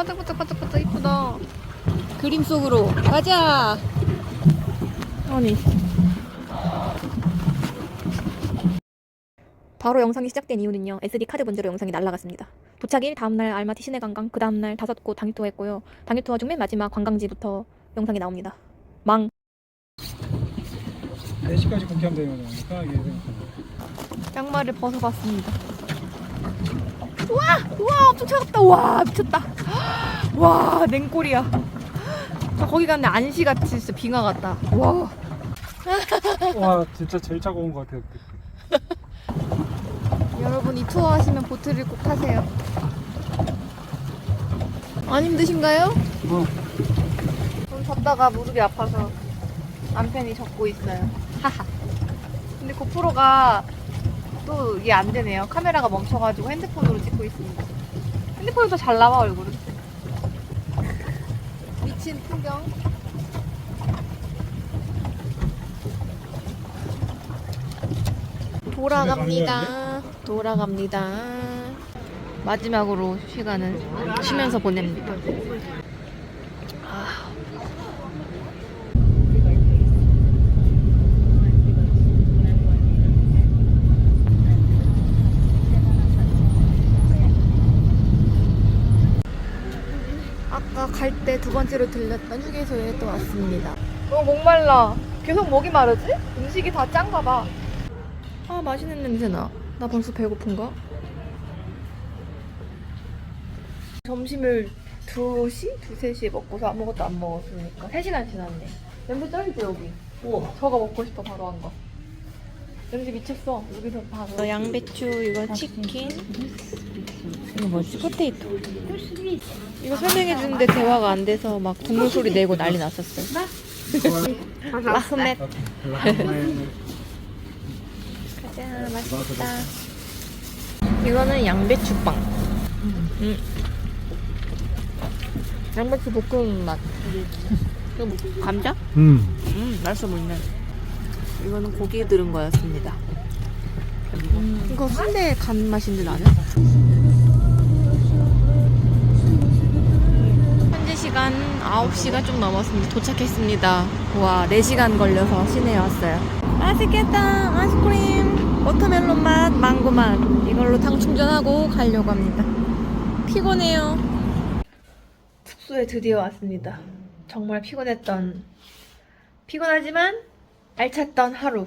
반짝반짝반짝반짝 이쁘다. 그림 속으로 가자. 아니. 바로 영상이 시작된 이유는요. SD 카드 문제로 영상이 날라갔습니다. 도착일 다음날 알마티 시내 관광, 그 다음날 다섯 곳 당일 투어했고요. 당일 투어 중 맨 마지막 관광지부터 영상이 나옵니다. 망. 4시까지 공개하면 되는 거니까. 양말을 벗어봤습니다. 우와! 우와! 엄청 차갑다! 와! 미쳤다! 와! 냉골이야. 저 거기 갔는데 안시 같이 진짜 빙하 같다. 와! 와 진짜 제일 차가운 것 같아요. 여러분 이 투어 하시면 보트를 꼭 타세요. 안 힘드신가요? 어. 좀 걷다가 무릎이 아파서 남편이 젓고 있어요. 하하. 근데 고프로가 또 이게 안 되네요. 카메라가 멈춰가지고 핸드폰으로 찍고 있습니다. 핸드폰이 더잘 나와 얼굴은. 미친 풍경. 돌아갑니다. 돌아갑니다. 마지막으로 시간을 쉬면서 보냅니다. 갈 때 두 번째로 들렸던 휴게소에 또 왔습니다. 너무 목말라. 계속 목이 마르지? 음식이 다 짠가 봐. 아 맛있는 냄새 나. 나 벌써 배고픈가? 점심을 2시? 2, 3시에 먹고서 아무것도 안 먹었으니까 3시간 지났네. 냄새 쩔지 여기? 우와. 저거 먹고 싶어 바로 한 거. 냄새 미쳤어. 여기서 바로. 양배추, 이거 치킨. 이거 뭐지? 포테이토. 이거 설명해 주는데 대화가 안 돼서 막 국물 소리 내고 난리 났었어요. 라흐멧. 가자, 맛있다. 이거는 양배추빵. 음. 양배추 볶음 맛. 이거 뭐, 감자? 음. 음, 맛있어 보이네. 이거는 고기 들은 거였습니다. 이거 순대 간 맛인데 나는? 시간 9시가 좀 넘었습니다. 도착했습니다. 와, 4시간 걸려서 시내에 왔어요. 맛있겠다. 아이스크림. 워터멜론 맛, 망고 맛. 이걸로 당 충전하고 가려고 합니다. 피곤해요. 숙소에 드디어 왔습니다. 정말 피곤했던, 피곤하지만 알찼던 하루.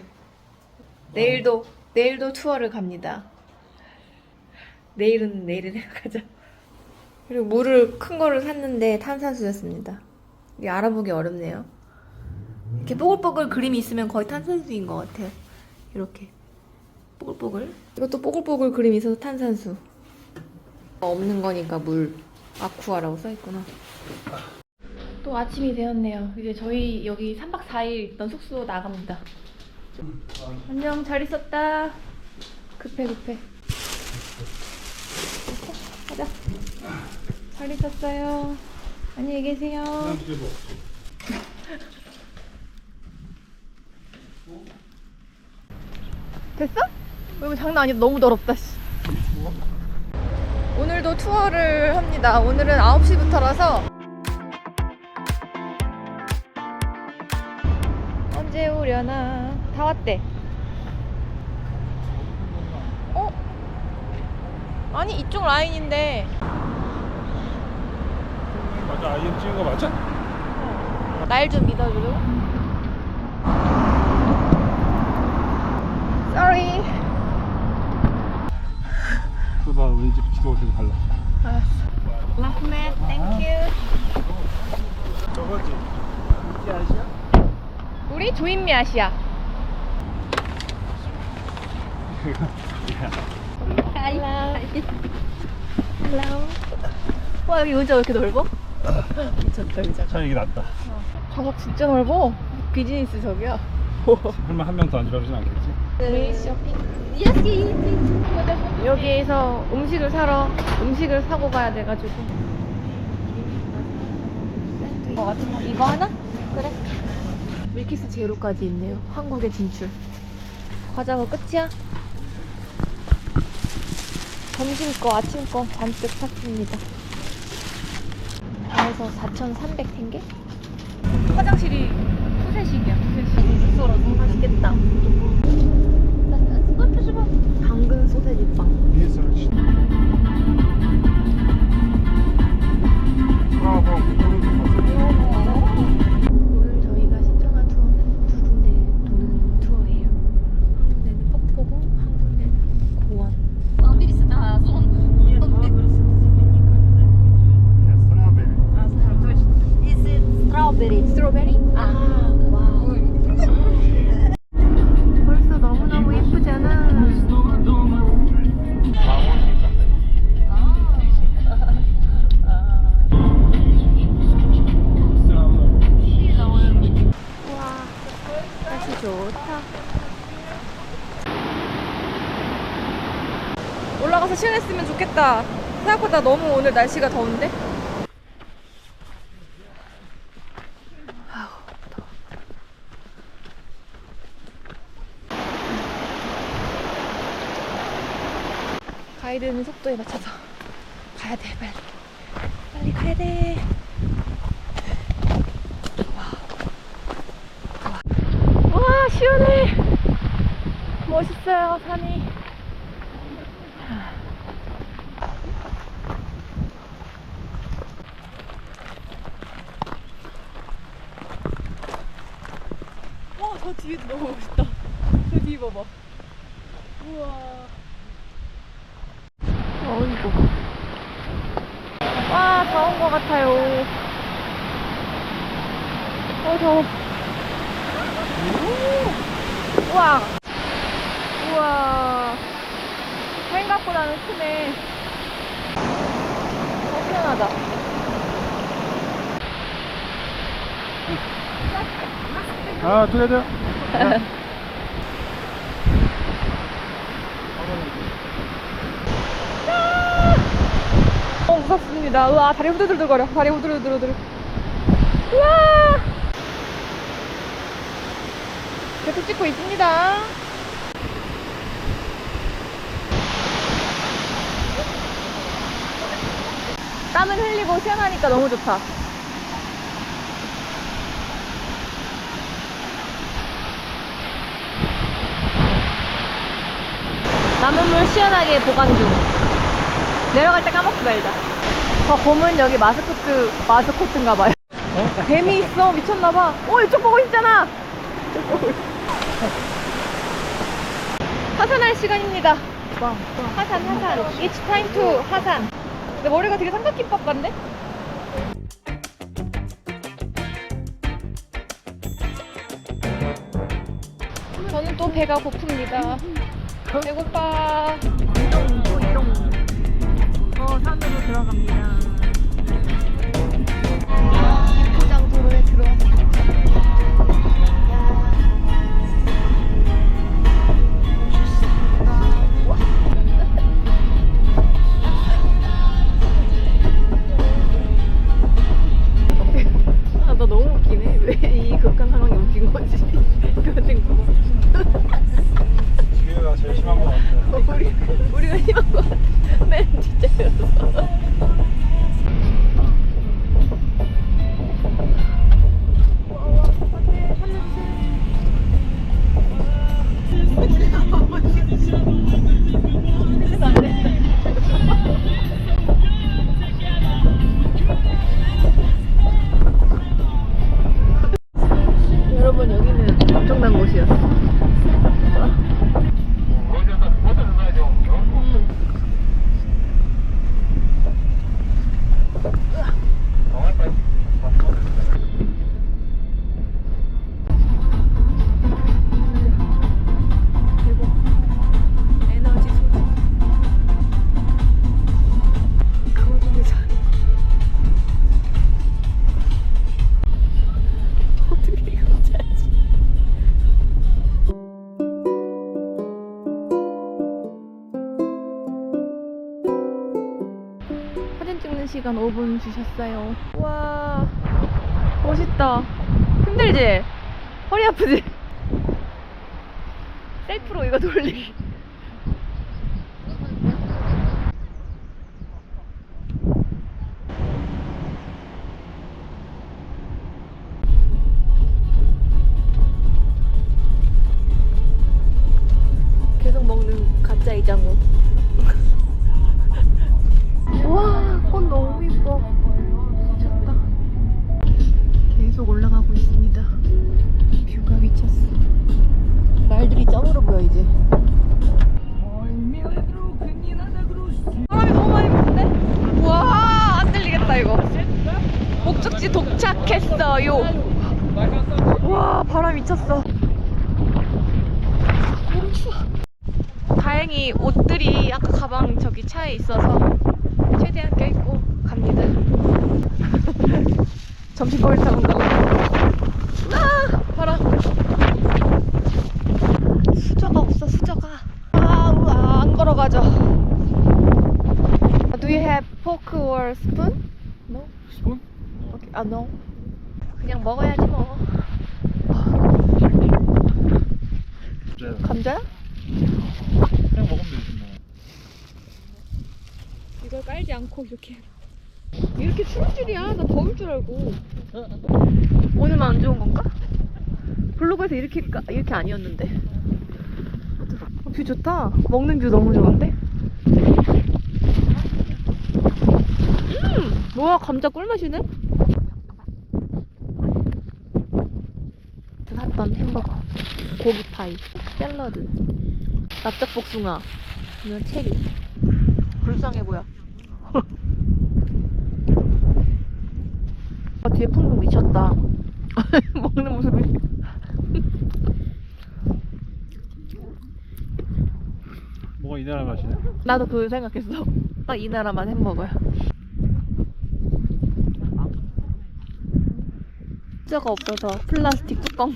내일도, 내일도 투어를 갑니다. 내일은 내일을 생각하자. 그리고 물을 큰 거를 샀는데 탄산수였습니다. 이게 알아보기 어렵네요. 이렇게 뽀글뽀글 그림이 있으면 거의 탄산수인 것 같아요. 이렇게 뽀글뽀글. 이것도 뽀글뽀글 그림이 있어서 탄산수. 없는 거니까 물 아쿠아라고 써있구나. 또 아침이 되었네요. 이제 저희 여기 3박 4일 있던 숙소 나갑니다. 안녕, 잘 있었다. 급해, 급해. 가자. 잘 있었어요. 안녕히 계세요. 됐어? 이거 장난 아니다. 너무 더럽다. 씨. 오늘도 투어를 합니다. 오늘은 9시부터라서 언제 오려나 다 왔대. 어? 아니 이쪽 라인인데 맞아 아이엠 찍은 거 맞아? 날 좀 믿어줘. Sorry. 그봐 왠지 기도가 계속 달라. 알았어. 라흐멧, 땡큐. 저거지. 이지 아시아? 우리 조인미 아시아. Hello. Hello. 와 여기 의자 왜 이렇게 넓어? 미쳤다 의자. 참 이게 낫다. 좌석 진짜 넓어. 비즈니스석이야. 설마 한 명더 앉으라 그러진 않겠지? 네. 여기에서 음식을 사러 음식을 사고 가야 돼가지고. 이거 같은 거 이거 하나? 그래. 밀키스 제로까지 있네요. 한국에 진출. 과자가 끝이야? 점심 거, 아침 거 잔뜩 샀습니다. 다해서 4,300 탱게? 화장실이 푸세식이야, 좋겠다. 생각보다 너무 오늘 날씨가 더운데? 가이드는 속도에 맞춰서 가야 돼, 빨리. 빨리 가야 돼. 와, 와 시원해. 멋있어요, 산이. 뒤에도 너무 멋있다. 저 뒤에 봐봐. 우와. 어이구. 와, 다 온 것 같아요. 어, 더워. 오! 우와. 우와. 생각보다는 크네. 어, 시원하다. 아, together. 어, 무섭습니다. 우와, 다리 후들후들거려. 다리 후들후들후들. 우와! 계속 찍고 있습니다. 땀을 흘리고 시원하니까 너무 좋다. 남은 물 시원하게 보관 중. 내려갈 때 까먹지 말자. 저 곰은 여기 마스코트, 마스코트인가 봐요. 뱀이 있어. 미쳤나 봐. 오, 이쪽 보고 있잖아. 이쪽 보고 있어. 하산할 시간입니다. 하산, 하산. It's time to 하산. 내 머리가 되게 삼각김밥 같네? 저는 또 배가 고픕니다. 배고파. 이동, 또 이동. 더 산으로 들어갑니다. 포장 도로에 들어왔습니다. 아, 나 너무 웃기네. 왜 이 극한 상황이 웃긴 거지? 같은 거. 제일 심한 것 같아요. 우리, 우리가 심한 것 같아. 맨 뒷자리여 1시간 5분 주셨어요 우와 멋있다 힘들지? 허리 아프지? 셀프로 이거 돌리기 미쳤어. 말들이 짱으로 보여 이제. 바람이 너무 많이 부는데? 와, 안 들리겠다 이거. 목적지 도착했어요. 와, 바람 미쳤어. 다행히 옷들이 아까 가방 저기 차에 있어서 최대한 껴입고 갑니다. 점심 거리 타고 온다고. 아, 바람. 수저가 없어, 수저가. 아, 우와, 안 걸어가죠. Do you have fork or spoon? No. 스푼? No. 그냥 먹어야지 뭐. 감자야? 그냥 먹으면 되지 뭐. 이걸 깔지 않고 이렇게 이렇게 추울 줄이야 나 더울 줄 알고 오늘만 안 좋은 건가? 블로그에서 이렇게 까- 이렇게 아니었는데 어, 뷰 좋다 먹는 뷰 너무 좋은데 음 뭐야 감자 꿀맛이네 샀던 햄버거 고기 파이 샐러드 납작복숭아 이건 체리 불쌍해 보여. 아, 뒤에 풍경 미쳤다. 먹는 모습이. 뭐가 이 나라 맛이네? 나도 그 생각했어. 딱 이 나라만 햄버거야. 숫자가 없어서 플라스틱 뚜껑.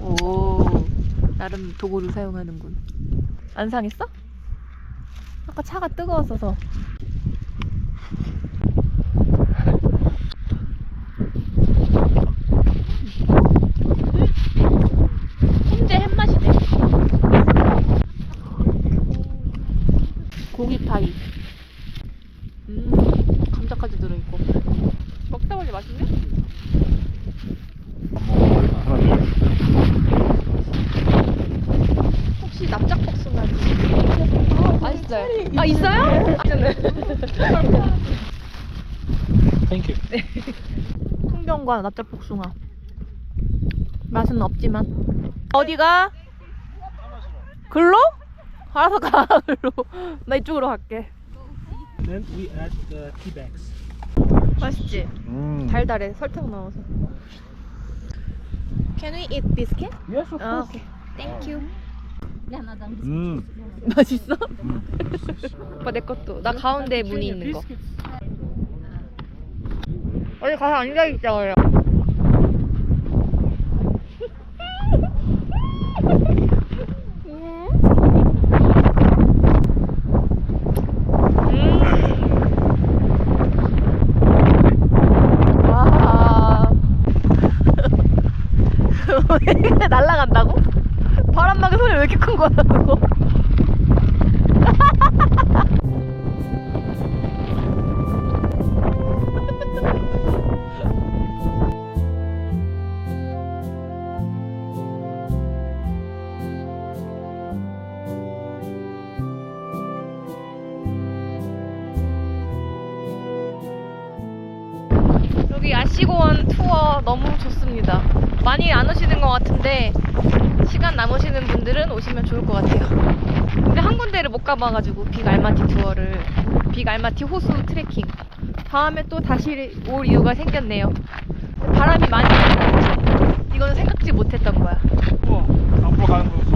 오, 나름 도구를 사용하는군. 안 상했어? 아까 차가 뜨거웠어서. 훈제 햇맛이네. 고기 파이. 음, 감자까지 들어있고. 먹다 보니 맛있네? 하나 혹시 납작복숭아 드시나요? 맛있어요. 아, 있어요? 땡큐. 복숭아 납작 복숭아 맛은 없지만 어디가? 글로? 알아서 가 글로 나 이쪽으로 갈게 Then we add the tea bags. 맛있지? 음. 달달해 설탕 넣어서 Can we eat biscuit? Yes, of 아, course. 오케이 Thank you. 음. 맛있어? 음. 오빠 내 것도 나 가운데 문이 있는 거 어디 가서 앉아있자 그래 날아간다고? 바람막이 소리 왜 이렇게 큰 거야, 많이 안 오시는 것 같은데 시간 남으시는 분들은 오시면 좋을 것 같아요. 근데 한 군데를 못 가봐가지고 빅 알마티 투어를 빅 알마티 호수 트레킹 다음에 또 다시 올 이유가 생겼네요. 바람이 많이 불고 이거는 생각지 못했던 거야. 우와, 앞으로 가는 거.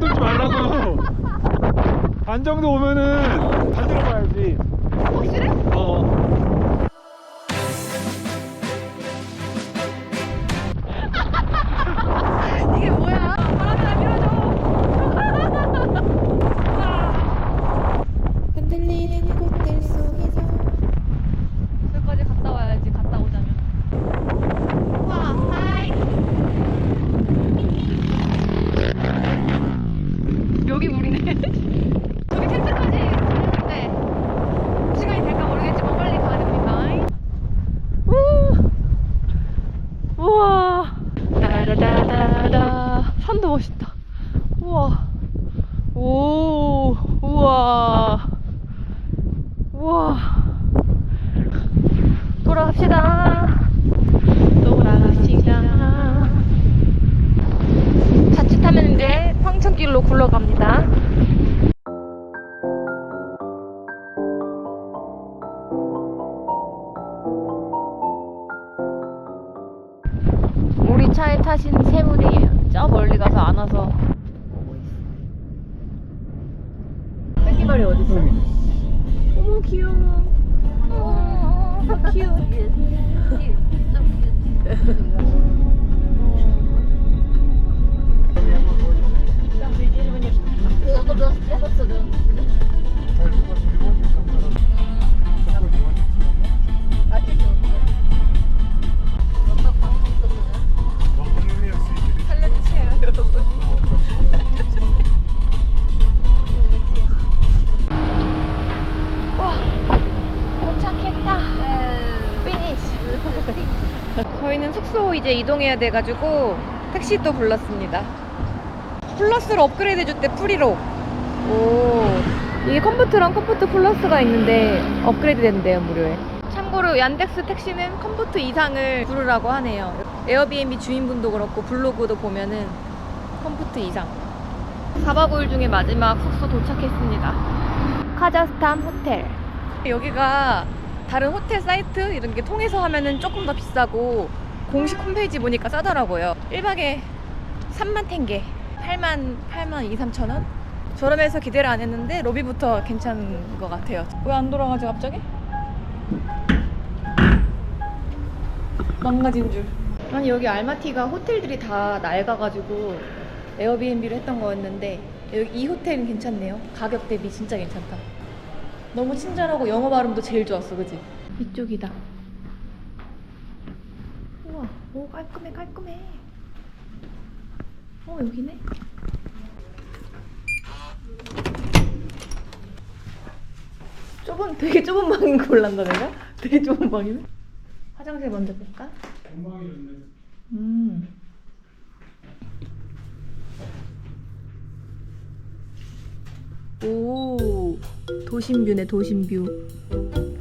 떨어뜨리지 말라고. 반 정도 오면은 반대로 가야지. 확실해? 어. 우리 차에 타신 세 분이 저 멀리 가서 안 와서 있어. 뺏기말이 어디 있어? 어머 귀여워. 어, 귀여워. 살려 이동해야 돼가지고 택시 또 불렀습니다. 플러스로 업그레이드 해줬대 프리로. 오, 이게 컴포트랑 컴포트 플러스가 있는데 업그레이드 된대요 무료에. 참고로 얀덱스 택시는 컴포트 이상을 부르라고 하네요. 에어비앤비 주인분도 그렇고 블로그도 보면은 컴포트 이상. 4박 5일 중에 마지막 숙소 도착했습니다. 카자흐스탄 호텔. 여기가 다른 호텔 사이트 이런 게 통해서 하면은 조금 더 비싸고 공식 홈페이지 보니까 싸더라고요. 1박에 3만 탱게 8만 8만 2, 3천 원? 저렴해서 기대를 안 했는데 로비부터 괜찮은 것 같아요. 왜 안 돌아가지 갑자기? 망가진 줄. 아니 여기 알마티가 호텔들이 다 낡아가지고 에어비앤비로 했던 거였는데 여기 이 호텔은 괜찮네요. 가격 대비 진짜 괜찮다. 너무 친절하고 영어 발음도 제일 좋았어, 그지? 이쪽이다. 오 깔끔해, 깔끔해. 어 여기네. 좁은 되게 좁은 거 골랐나 내가? 되게 좁은 방이네. 화장실 먼저 볼까? 음. 오 도심뷰네 도심뷰.